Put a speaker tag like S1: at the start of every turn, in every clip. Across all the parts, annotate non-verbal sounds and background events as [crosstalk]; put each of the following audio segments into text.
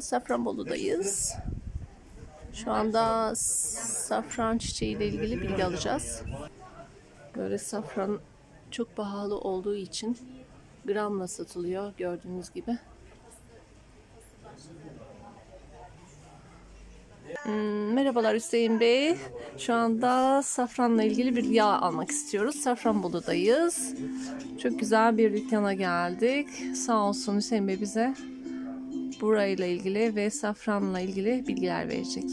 S1: Safranbolu'dayız. Şu anda safran çiçeği ile ilgili bilgi alacağız. Böyle safran çok pahalı olduğu için gramla satılıyor gördüğünüz gibi. Hmm, merhabalar Hüseyin Bey. Şu anda safranla ilgili bir yağ almak istiyoruz. Safranbolu'dayız. Çok güzel bir dükkana geldik. Sağ olsun Hüseyin Bey bize burayla ilgili ve safranla ilgili bilgiler verecek.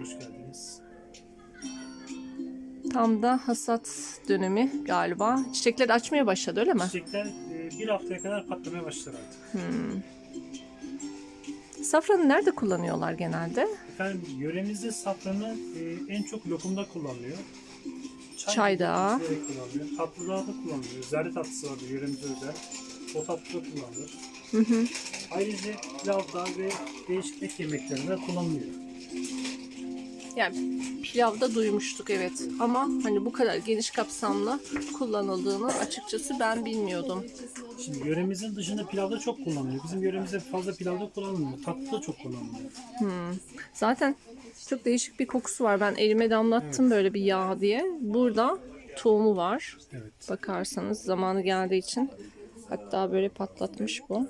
S2: Hoş geldiniz.
S1: Tam da hasat dönemi galiba. Çiçekler açmaya başladı öyle mi?
S2: Çiçekler e, bir haftaya kadar patlamaya başlar artık.
S1: Safranı nerede kullanıyorlar genelde?
S2: Efendim yöremizde safranı e, en çok lokumda kullanılıyor. Çay
S1: Çayda.
S2: kullanılıyor. Tatlılarda kullanılıyor. Zerre tatlısı vardır yöremize özel. O tatlıda kullanılır. Ayrıca pilavda ve değişik et yemeklerinde kullanılıyor.
S1: Yani pilavda duymuştuk evet ama hani bu kadar geniş kapsamlı kullanıldığını açıkçası ben bilmiyordum.
S2: Şimdi yöremizin dışında pilavda çok kullanılıyor. Bizim yöremizde fazla pilavda kullanılmıyor. Tatlıda çok kullanılıyor.
S1: Zaten çok değişik bir kokusu var. Ben elime damlattım böyle bir yağ diye. Burada tohumu var.
S2: Evet.
S1: Bakarsanız zamanı geldiği için hatta böyle patlatmış bu.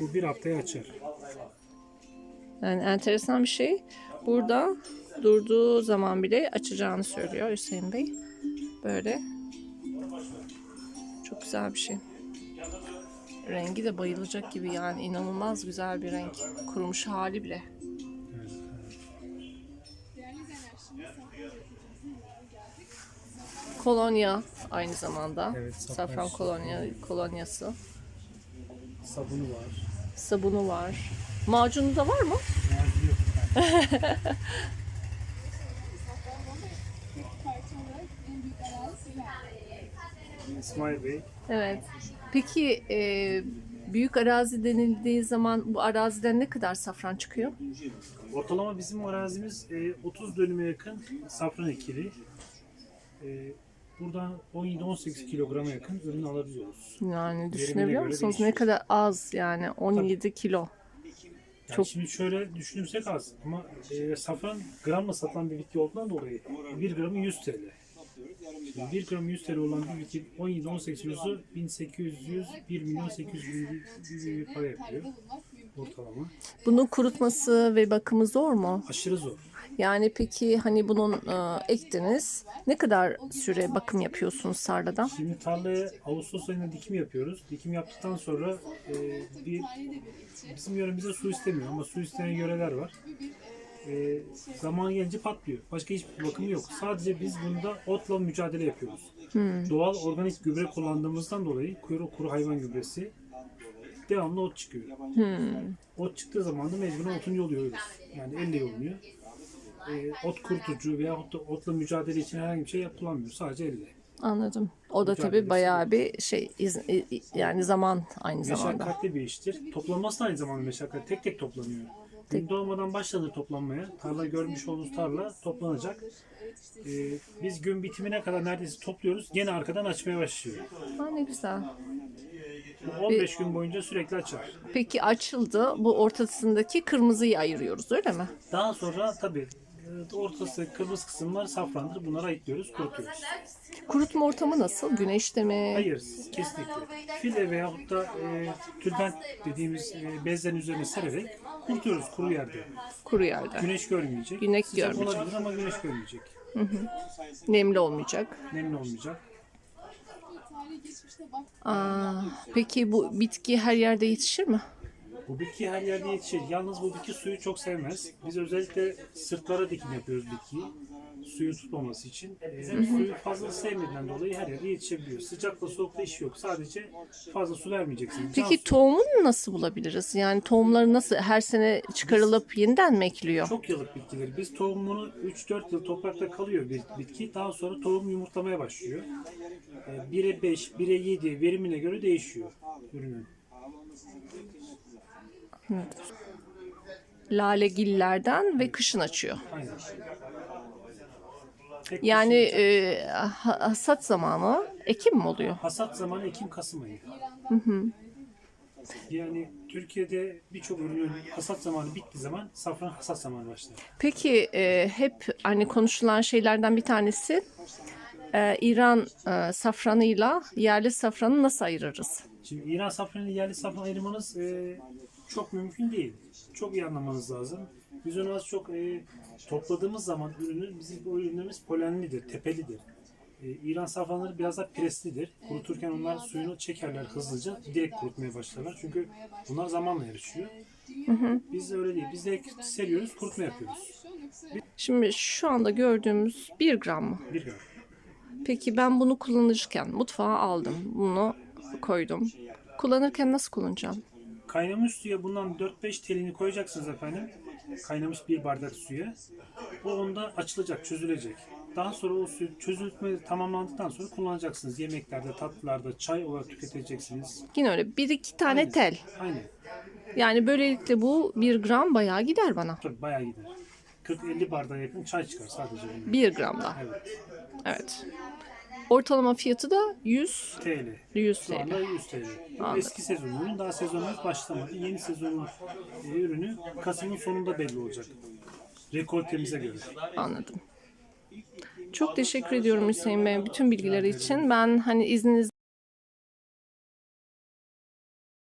S2: Bu bir haftaya açar.
S1: Yani enteresan bir şey. Burada durduğu zaman bile açacağını söylüyor Hüseyin Bey. Böyle. Çok güzel bir şey. Rengi de bayılacak gibi yani inanılmaz güzel bir renk. Kurumuş hali bile. Kolonya aynı zamanda.
S2: Evet, safran
S1: Safran kolonya kolonyası.
S2: Sabunu var.
S1: Sabunu var. Macunu da var mı? [laughs]
S2: İsmail Bey,
S1: Evet. Peki e, büyük arazi denildiği zaman bu araziden ne kadar safran çıkıyor?
S2: ortalama bizim arazimiz e, 30 dönüme yakın safran ekili. E, buradan 17-18 kilograma yakın ürün alabiliyoruz.
S1: Yani düşünebiliyor musunuz? Ne kadar az yani 17 kilo.
S2: Yani
S1: Çok-
S2: Şimdi şöyle düşünürsek az ama e, safran gramla satılan bir bitki olduğundan dolayı 1 gramı 100 TL. Şimdi 1 gram 100 TL olan bir bitki 17-18 kilosu 1800 1 milyon 800 bin para yapıyor ortalama.
S1: Bunun kurutması ve bakımı zor mu?
S2: Aşırı zor.
S1: Yani peki hani bunun e, ektiniz. Ne kadar süre bakım yapıyorsunuz tarlada?
S2: Şimdi tarlaya Ağustos ayında dikim yapıyoruz. Dikim yaptıktan sonra e, bir bizim yöremizde su istemiyor ama su isteyen yöreler var. E, zaman gelince patlıyor. Başka hiçbir bakımı yok. Sadece biz bunda otla mücadele yapıyoruz. Doğal organik gübre kullandığımızdan dolayı kuru, kuru hayvan gübresi devamlı ot çıkıyor. Ot çıktığı zaman da mecburen otun yoluyoruz. Yani elle yolunuyor. E, ot kurutucu veya otla mücadele için herhangi bir şey yapılamıyor. Sadece elle.
S1: Anladım. O da tabii bayağı bir şey iz- yani zaman aynı zamanda.
S2: Meşakkatli bir iştir. Toplanması da aynı zamanda meşakkatli. Tek tek toplanıyor. Gün doğmadan başlanır toplanmaya. Tarla görmüş olduğunuz tarla toplanacak. Ee, biz gün bitimine kadar neredeyse topluyoruz. Gene arkadan açmaya başlıyor.
S1: Ha, ne güzel.
S2: Bu 15 gün boyunca sürekli açar.
S1: Peki açıldı. Bu ortasındaki kırmızıyı ayırıyoruz öyle mi?
S2: Daha sonra tabii ortası kırmızı kısımlar safrandır. Bunları ayıklıyoruz, kurutuyoruz.
S1: Kurutma ortamı nasıl? Güneşte mi?
S2: Hayır, kesinlikle. File veyahut da e, tülbent dediğimiz e, bezlerin üzerine sererek kurutuyoruz kuru yerde.
S1: Kuru yerde.
S2: Güneş görmeyecek.
S1: Güneş
S2: Sıcak
S1: görmeyecek.
S2: olabilir ama güneş görmeyecek.
S1: Nemli olmayacak.
S2: Nemli olmayacak.
S1: Aa, peki bu bitki her yerde yetişir mi?
S2: Bu bitki her yerde yetişir. Yalnız bu bitki suyu çok sevmez. Biz özellikle sırtlara dikim yapıyoruz bitkiyi. Suyu tutmaması için. Ee, suyu fazla sevmediğinden dolayı her yerde yetişebiliyor. Sıcakla soğukla işi yok. Sadece fazla su vermeyeceksiniz.
S1: Peki tohumunu nasıl bulabiliriz? Yani tohumları nasıl her sene çıkarılıp yeniden mi ekiliyor?
S2: çok yıllık bitkiler. Biz tohumunu 3-4 yıl toprakta kalıyor bir bitki. Daha sonra tohum yumurtlamaya başlıyor. Ee, 1'e 5, 1'e 7 verimine göre değişiyor ürünün.
S1: Lalegillerden ve kışın açıyor. Yani e, ha- hasat zamanı Ekim mi oluyor?
S2: Hasat zamanı Ekim-Kasım ayı. Yani Türkiye'de birçok ürünün hasat zamanı bittiği zaman safran hasat zamanı başlar.
S1: Peki e, hep hani konuşulan şeylerden bir tanesi e, İran e, safranıyla yerli safranı nasıl ayırırız?
S2: Şimdi İran safranı yerli safran ayırmanız e, çok mümkün değil. Çok iyi anlamanız lazım. Biz onu az çok e, topladığımız zaman ürünü, bizim bu ürünlerimiz polenlidir, tepelidir. E, İran safranları biraz da preslidir. Kuruturken onlar suyunu çekerler hızlıca, direkt kurutmaya başlarlar. Çünkü bunlar zamanla yarışıyor. Biz öyle değil. Biz de seriyoruz, kurutma yapıyoruz.
S1: Şimdi şu anda gördüğümüz 1 gram mı?
S2: Bir gram.
S1: Peki ben bunu kullanırken mutfağa aldım. Bunu koydum. Kullanırken nasıl kullanacağım?
S2: Kaynamış suya bundan 4-5 telini koyacaksınız efendim. Kaynamış bir bardak suya. O onda açılacak, çözülecek. Daha sonra o su çözülme tamamlandıktan sonra kullanacaksınız. Yemeklerde, tatlılarda, çay olarak tüketeceksiniz.
S1: Yine öyle bir iki tane
S2: Aynen.
S1: tel.
S2: Aynen.
S1: Yani böylelikle bu 1 gram bayağı gider bana.
S2: Tabii bayağı gider. 40-50 bardağa yakın çay çıkar sadece.
S1: 1 gramda.
S2: Evet.
S1: Evet. Ortalama fiyatı da 100
S2: TL.
S1: 100
S2: Şu
S1: TL.
S2: anda 100 TL.
S1: Anladım.
S2: eski sezon ürün. Daha sezonumuz başlamadı. Yeni sezonun e, ürünü Kasım'ın sonunda belli olacak. Rekoltemize göre.
S1: Anladım. Çok teşekkür ediyorum Hüseyin Bey bütün bilgiler için. Ben hani izniniz